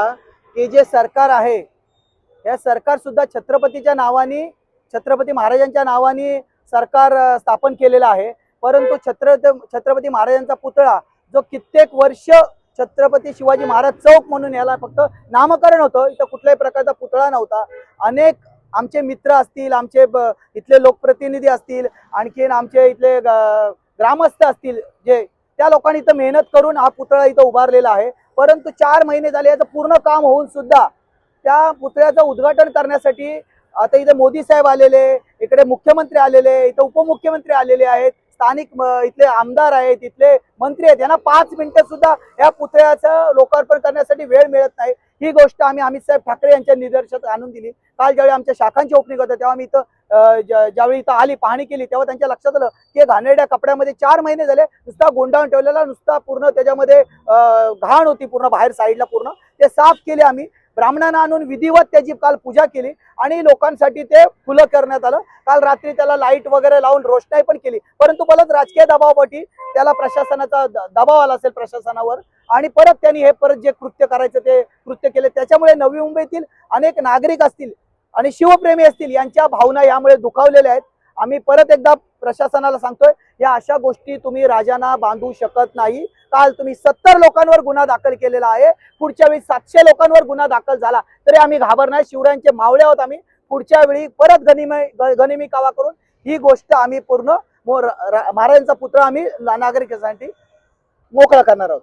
की जे सरकार आहे या सरकार सुद्धा छत्रपतीच्या नावाने छत्रपती महाराजांच्या नावाने सरकार स्थापन केलेलं आहे. परंतु छत्र छत्रपती महाराजांचा पुतळा जो कित्येक वर्ष छत्रपती शिवाजी महाराज चौक म्हणून याला फक्त नामकरण होतं इथं कुठल्याही प्रकारचा पुतळा नव्हता. अनेक आमचे मित्र असतील आमचे इथले लोकप्रतिनिधी असतील आणखीन आमचे इथले ग्रामस्थ असतील जे त्या लोकांनी इथं मेहनत करून हा पुतळा इथं उभारलेला आहे. परंतु चार महिने झाले याचं पूर्ण काम होऊन सुद्धा त्या पुतळ्याचं उद्घाटन करण्यासाठी आता इथे मोदी साहेब आलेले इकडे मुख्यमंत्री आलेले इथं उपमुख्यमंत्री आलेले आहेत. स्थानिक इथले आमदार आहेत इथले मंत्री आहेत यांना पाच मिनिटं सुद्धा या पुतळ्याचं लोकार्पण करण्यासाठी वेळ मिळत नाही. ही गोष्ट आम्ही अमित साहेब ठाकरे यांच्या निदर्शनात आणून दिली. काल ज्यावेळी आमच्या शाखांची ओपनिंग होतं तेव्हा मी इथं ज्यावेळी इथं आली पाहणी केली तेव्हा त्यांच्या लक्षात आलं की घाणेरड्या कपड्यामध्ये चार महिने झाले नुसता गोंडाळून ठेवलेला नुसता पूर्ण त्याच्यामध्ये घाण होती पूर्ण बाहेर साईडला पूर्ण. ते साफ केले आम्ही. ब्राह्मणांना आणून विधिवत त्याची काल पूजा केली आणि लोकांसाठी ते खुलं करण्यात आलं. काल रात्री त्याला लाइट वगैरे लावून रोषणाई पण केली. परंतु परत राजकीय दबावापोटी त्याला प्रशासनाचा दबाव आला असेल प्रशासनावर आणि परत त्यांनी हे परत जे कृत्य करायचं ते कृत्य केले. त्याच्यामुळे नवी मुंबईतील अनेक नागरिक असतील आणि शिवप्रेमी असतील यांच्या भावना यामुळे दुखावलेल्या आहेत. आम्ही परत एकदा प्रशासनाला सांगतोय या अशा गोष्टी तुम्ही राजांना बांधू शकत नाही. काल तुम्ही सत्तर लोकांवर गुन्हा दाखल केलेला आहे. पुढच्या वेळी सातशे लोकांवर गुन्हा दाखल झाला तरी आम्ही घाबरणार. शिवरायांचे मावळे आहोत आम्ही. पुढच्या वेळी परत गनिमय ग- गनिमी कावा करून ही गोष्ट आम्ही पूर्ण महाराजांचा पुत्र आम्ही नागरिकांसाठी मोकळा करणार आहोत.